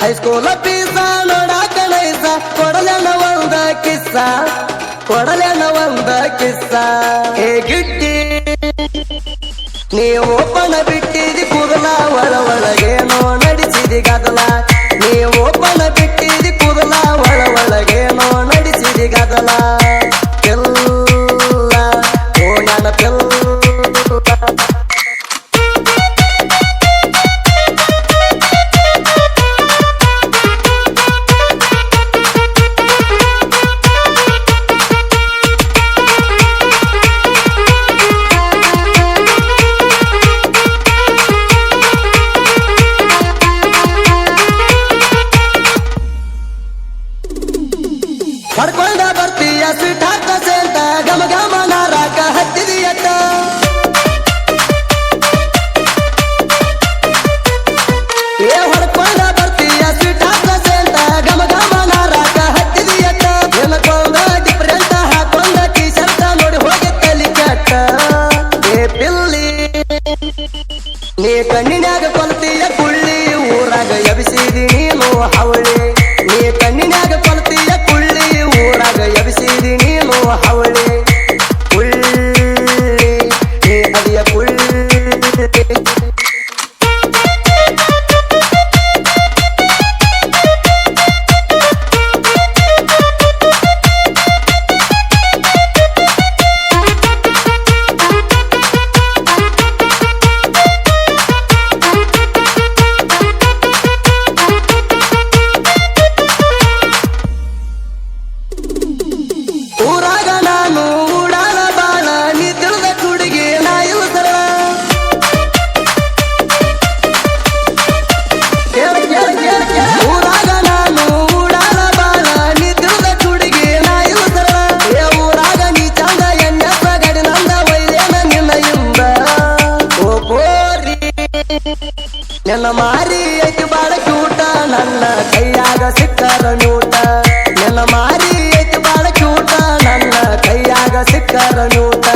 ಹೈಸ್ಕೂಲ piece ನೋಡಾಕ ನೈಸ ಕೊಡಲೆನ ಒಂದ ಕಿಸ್ಸ ಕೊಡಲೆನ ಒಂದ ಕಿಸ್ಸ ಹೇ ಗಿಟ್ಟಿ ನೀವು ಒಪ್ಪನ ಬಿಟ್ಟಿದಿ ಕೂದಲ ಒಳ ಒಳಗೇನೋ ಹೊಡ್ಕೊಂಡ ಬರ್ತೀಯ ಸಿಟ್ಟಾಕ ಸೇಂತ ಗಮ ಗಮ ನಾರಾಕ ಹತ್ತಿದೆಯತ್ತ. ಏ ನೋಡಿ ಹೋಗಿ ನೀ ಕಣ್ಣಿನ್ಯಾಗ ಕೊಲ್ತೀಯ ಕುಳ್ಳಿ ನಿನ್ನ ಮಾರಿ ಐತಿ ಬಾಳ ಕ್ಯೂಟ ನನ್ನ ಕೈಯಾಗ ಸಿಕ್ಕರ ನೂಟ ನನ್ನ ಮಾರಿ ಐತಿ ಬಾಳ ಕ್ಯೂಟ ನನ್ನ ಕೈಯಾಗ ಸಿಕ್ಕರ ನೂಟ